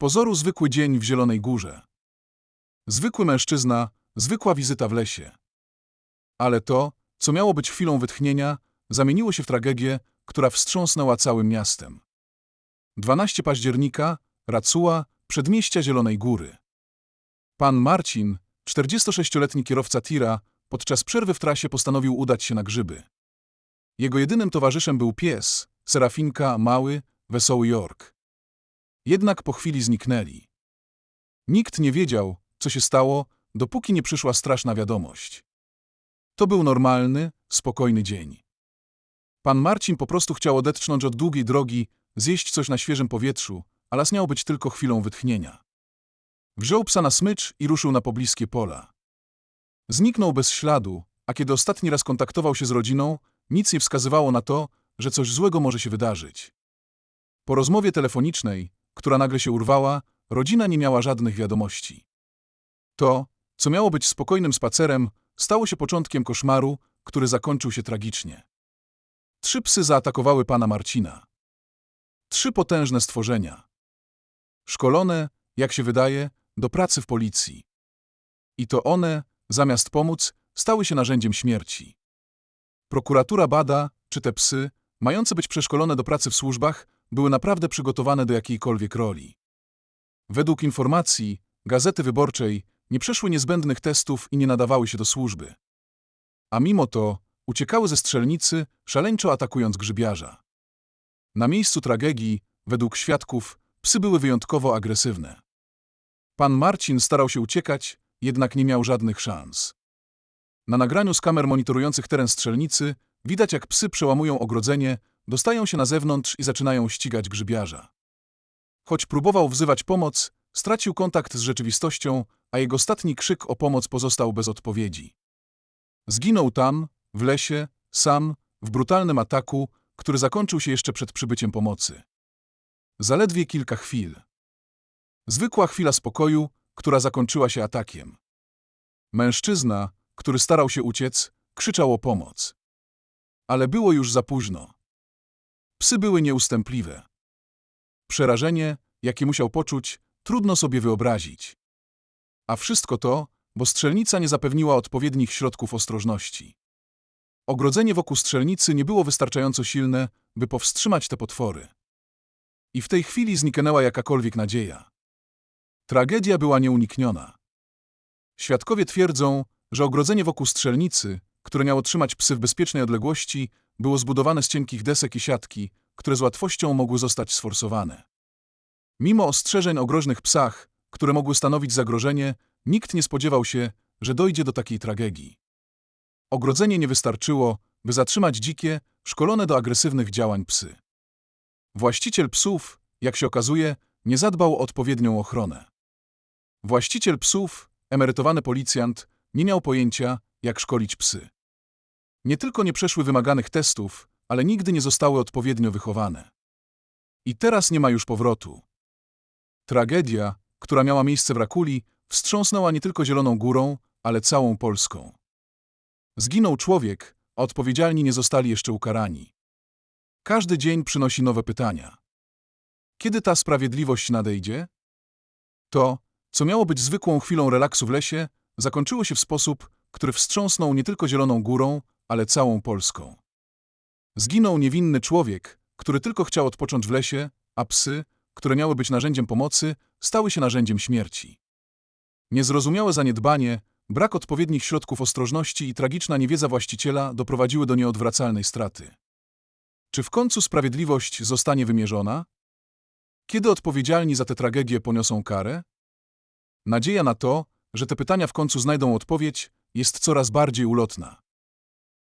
pozoru zwykły dzień w Zielonej Górze. Zwykły mężczyzna, zwykła wizyta w lesie. Ale to, co miało być chwilą wytchnienia, zamieniło się w tragedię, która wstrząsnęła całym miastem. 12 października, Racuła, przedmieścia Zielonej Góry. Pan Marcin, 46-letni kierowca tira, podczas przerwy w trasie postanowił udać się na grzyby. Jego jedynym towarzyszem był pies, Serafinka, mały, wesoły York. Jednak po chwili zniknęli. Nikt nie wiedział, co się stało, dopóki nie przyszła straszna wiadomość. To był normalny, spokojny dzień. Pan Marcin po prostu chciał odetchnąć od długiej drogi, zjeść coś na świeżym powietrzu, a las miał być tylko chwilą wytchnienia. Wziął psa na smycz i ruszył na pobliskie pola. Zniknął bez śladu, a kiedy ostatni raz kontaktował się z rodziną, nic nie wskazywało na to, że coś złego może się wydarzyć. Po rozmowie telefonicznej, która nagle się urwała, rodzina nie miała żadnych wiadomości. To, co miało być spokojnym spacerem, stało się początkiem koszmaru, który zakończył się tragicznie. Trzy psy zaatakowały pana Marcina. Trzy potężne stworzenia. Szkolone, jak się wydaje, do pracy w policji. I to one, zamiast pomóc, stały się narzędziem śmierci. Prokuratura bada, czy te psy, mające być przeszkolone do pracy w służbach, były naprawdę przygotowane do jakiejkolwiek roli. Według informacji Gazety Wyborczej nie przeszły niezbędnych testów i nie nadawały się do służby. A mimo to uciekały ze strzelnicy, szaleńczo atakując grzybiarza. Na miejscu tragedii, według świadków, psy były wyjątkowo agresywne. Pan Marcin starał się uciekać, jednak nie miał żadnych szans. Na nagraniu z kamer monitorujących teren strzelnicy widać, jak psy przełamują ogrodzenie, dostają się na zewnątrz i zaczynają ścigać grzybiarza. Choć próbował wzywać pomoc, stracił kontakt z rzeczywistością, a jego ostatni krzyk o pomoc pozostał bez odpowiedzi. Zginął tam, w lesie, sam, w brutalnym ataku, który zakończył się jeszcze przed przybyciem pomocy. Zaledwie kilka chwil. Zwykła chwila spokoju, która zakończyła się atakiem. Mężczyzna, który starał się uciec, krzyczał o pomoc. Ale było już za późno. Psy były nieustępliwe. Przerażenie, jakie musiał poczuć, trudno sobie wyobrazić. A wszystko to, bo strzelnica nie zapewniła odpowiednich środków ostrożności. Ogrodzenie wokół strzelnicy nie było wystarczająco silne, by powstrzymać te potwory. I w tej chwili zniknęła jakakolwiek nadzieja. Tragedia była nieunikniona. Świadkowie twierdzą, że ogrodzenie wokół strzelnicy, które miało trzymać psy w bezpiecznej odległości, było zbudowane z cienkich desek i siatki, które z łatwością mogły zostać sforsowane. Mimo ostrzeżeń o groźnych psach, które mogły stanowić zagrożenie, nikt nie spodziewał się, że dojdzie do takiej tragedii. Ogrodzenie nie wystarczyło, by zatrzymać dzikie, szkolone do agresywnych działań psy. Właściciel psów, jak się okazuje, nie zadbał o odpowiednią ochronę. Właściciel psów, emerytowany policjant, nie miał pojęcia, jak szkolić psy. Nie tylko nie przeszły wymaganych testów, ale nigdy nie zostały odpowiednio wychowane. I teraz nie ma już powrotu. Tragedia, która miała miejsce w Rakuli, wstrząsnęła nie tylko Zieloną Górą, ale całą Polską. Zginął człowiek, a odpowiedzialni nie zostali jeszcze ukarani. Każdy dzień przynosi nowe pytania. Kiedy ta sprawiedliwość nadejdzie? To, co miało być zwykłą chwilą relaksu w lesie, zakończyło się w sposób, który wstrząsnął nie tylko Zieloną Górą, ale całą Polską. Zginął niewinny człowiek, który tylko chciał odpocząć w lesie, a psy, które miały być narzędziem pomocy, stały się narzędziem śmierci. Niezrozumiałe zaniedbanie, brak odpowiednich środków ostrożności i tragiczna niewiedza właściciela doprowadziły do nieodwracalnej straty. Czy w końcu sprawiedliwość zostanie wymierzona? Kiedy odpowiedzialni za tę tragedię poniosą karę? Nadzieja na to, że te pytania w końcu znajdą odpowiedź, jest coraz bardziej ulotna.